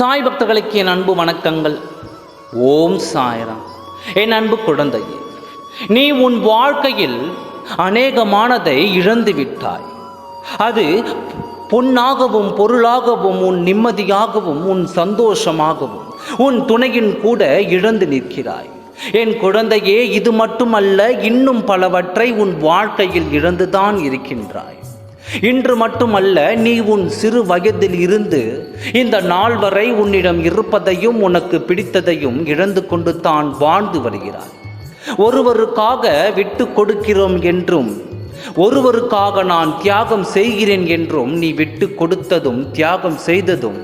சாய் பக்தர்களுக்கு என் அன்பு வணக்கங்கள். ஓம் சாய்ராம். என் அன்பு குழந்தையே நீ உன் வாழ்க்கையில் அநேகமானதை இழந்து விட்டாய். அது பொன்னாகவும் பொருளாகவும் உன் நிம்மதியாகவும் உன் சந்தோஷமாகவும் உன் துணையின் கூட இழந்து நிற்கிறாய். என் குழந்தையே இது மட்டுமல்ல இன்னும் பலவற்றை உன் வாழ்க்கையில் இழந்துதான் இருக்கின்றாய். இன்று மட்டுமல்ல நீ உன் சிறு வயதில் இருந்து இந்த நாள் வரை உன்னிடம் இருப்பதையும் உனக்கு பிடித்ததையும் இழந்து கொண்டு தான் வாழ்ந்து வருகிறாய். ஒருவருக்காக விட்டு கொடுக்கிறோம் என்றும் ஒருவருக்காக நான் தியாகம் செய்கிறேன் என்றும் நீ விட்டு கொடுத்ததும் தியாகம் செய்ததும்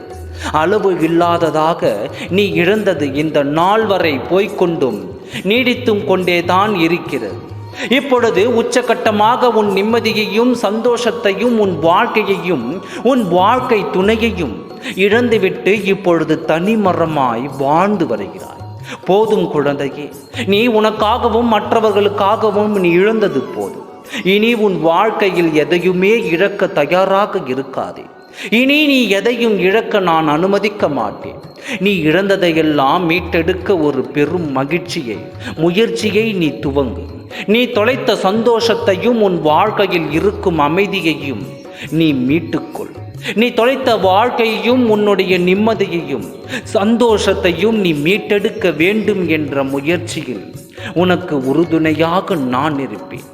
அளவு இல்லாததாக நீ இழந்தது இந்த நாள் வரை போய்க்கொண்டும் நீடித்தும் கொண்டேதான் இருக்கிறது. இப்பொழுது உச்சகட்டமாக உன் நிம்மதியையும் சந்தோஷத்தையும் உன் வாழ்க்கையையும் உன் வாழ்க்கை துணையையும் இழந்துவிட்டு இப்பொழுது தனிமரமாய் வாழ்ந்து வருகிறாய். போதும் குழந்தையே நீ உனக்காகவும் மற்றவர்களுக்காகவும் நீ இழந்தது போதும். இனி உன் வாழ்க்கையில் எதையுமே இழக்க தயாராக இருக்காதே. இனி நீ எதையும் இழக்க நான் அனுமதிக்க மாட்டேன். நீ இழந்ததையெல்லாம் மீட்டெடுக்க ஒரு பெரும் மகிழ்ச்சியை முயற்சியை நீ துவங்கு. நீ தொலைத்த சந்தோஷத்தையும் உன் வாழ்க்கையில் இருக்கும் அமைதியையும் நீ மீட்டுக்கொள். நீ தொலைத்த வாழ்க்கையையும் உன்னுடைய நிம்மதியையும் சந்தோஷத்தையும் நீ மீட்டெடுக்க வேண்டும் என்ற முயற்சியில் உனக்கு உறுதுணையாக நான் இருப்பேன்.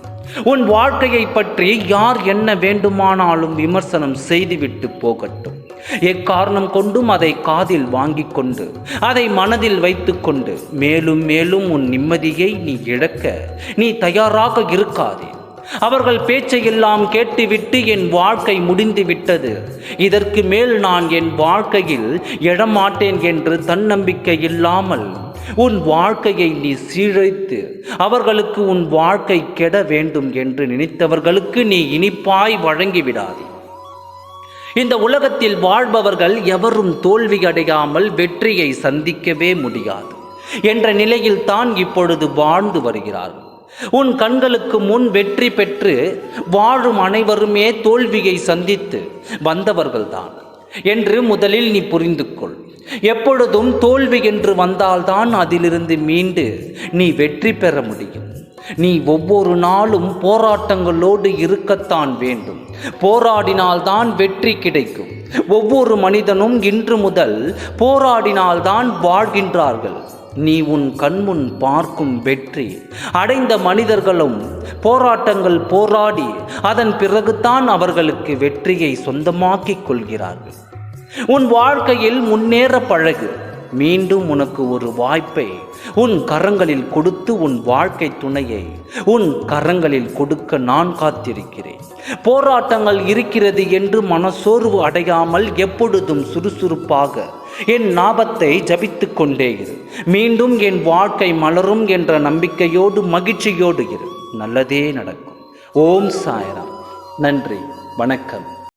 உன் வாழ்க்கையை பற்றி யார் என்ன வேண்டுமானாலும் விமர்சனம் செய்துவிட்டு போகட்டும். எக்காரணம் கொண்டும் அதை காதில் வாங்கிக் கொண்டு அதை மனதில் வைத்துக்கொண்டு மேலும் மேலும் உன் நிம்மதியை நீ இழக்க நீ தயாராக இருக்காதே. அவர்கள் பேச்சையெல்லாம் கேட்டுவிட்டு என் வாழ்க்கை முடிந்து விட்டது இதற்கு மேல் நான் என் வாழ்க்கையில் எழமாட்டேன் என்று தன்னம்பிக்கை இல்லாமல் உன் வாழ்க்கையை நீ சீழைத்து அவர்களுக்கு உன் வாழ்க்கை கெட வேண்டும் என்று நினைத்தவர்களுக்கு நீ இனிப்பாய் வழங்கிவிடாதே. இந்த உலகத்தில் வாழ்பவர்கள் எவரும் தோல்வி அடையாமல் வெற்றியை சந்திக்கவே முடியாது என்ற நிலையில் தான் இப்பொழுது வாழ்ந்து வருகிறார்கள். உன் கண்களுக்கு முன் வெற்றி பெற்று வாழும் அனைவருமே தோல்வியை சந்தித்து வந்தவர்கள்தான் என்று முதலில் நீ புரிந்து கொள் எப்பொழுதும் தோல்வி என்று வந்தால்தான் அதிலிருந்து மீண்டு நீ வெற்றி பெற முடியும். நீ ஒவ்வொரு நாளும் போராட்டங்களோடு இருக்கத்தான் வேண்டும். போராடினால்தான் வெற்றி கிடைக்கும். ஒவ்வொரு மனிதனும் இன்று முதல் போராடினால்தான் வாழ்கின்றார்கள். நீ உன் கண்முன் பார்க்கும் வெற்றி. அடைந்த மனிதர்களும் போராட்டங்கள் போராடி அதன் பிறகுதான் அவர்களுக்கு வெற்றியை சொந்தமாக்கிக் கொள்கிறார்கள். உன் வாழ்க்கையில் முன்னேற பழகு. மீண்டும் உனக்கு ஒரு வாய்ப்பை உன் கரங்களில் கொடுத்து உன் வாழ்க்கை துணையை உன் கரங்களில் கொடுக்க நான் காத்திருக்கிறேன். போராட்டங்கள் இருக்கிறது என்று மனசோர்வு அடையாமல் எப்பொழுதும் சுறுசுறுப்பாக என் நாபத்தை ஜபித்து கொண்டே இரு. மீண்டும் என் வாழ்க்கை மலரும் என்ற நம்பிக்கையோடு மகிழ்ச்சியோடு இரு. நல்லதே நடக்கும். ஓம் சாயராம். நன்றி. வணக்கம்.